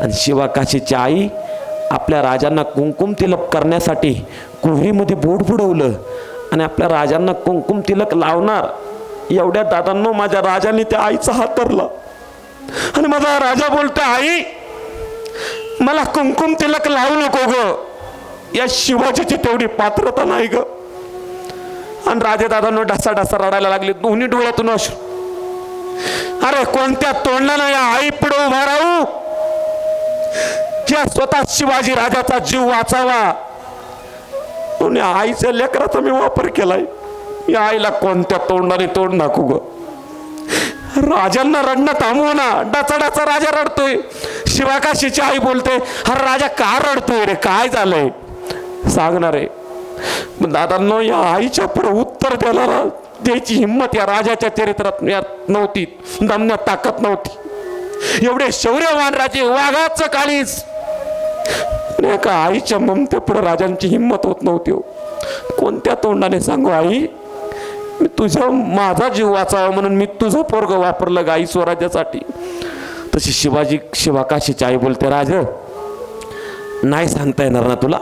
आणि शिवाकाशीची आई आपल्या राजांना कुंकुम तिलक करण्यासाठी कुहरीमध्ये बोट बुडवलं आणि आपल्या राजांना कुंकुम तिलक लावणार. एवढ्या दादांनो माझ्या राजाने त्या आईचा हात धरला. आणि माझा राजा बोलतो आई मला कुंकुम तिलक लावू नको ग. या शिवाजीची तेवढी पात्रता नाही ग. आणि राजे दादांनो डसा रडायला लागले दोन्ही डोळ्यातून अश्रू. अरे कोणत्या तोंडला या आई पुढे उभा राहू? या स्वतः शिवाजी राजाचा जीव वाचावा. म्हणून आईच्या लेकराचा मी वापर केलाय. या आईला कोणत्या तोंडाने तोंड नाकू ग? राजांना रडणं थांबव ना. डाचा राजा रडतोय. शिवाकाशीची आई बोलते अरे राजा का रडतोय रे? काय झालंय? सांगणार आहे. मग दादांनो या आईच्या पुढे उत्तर द्यायला द्यायची हिंमत या राजाच्या चरित्रात नव्हती. दमण्यात ताकद नव्हती. एवढे शौर्यवान राजे वाघाचं काळीच पण एका आईच्या ममते पुढे राजांची हिंमत होत नव्हती हो. कोणत्या तोंडाने सांगू आई? मी तुझ्या माझा जीव वाचावा म्हणून मी तुझं पोरग वापरलं गाई स्वराज्यासाठी. तशी शिवाजी शिवाकाशीची आई बोलते राज नाही सांगता येणार ना तुला?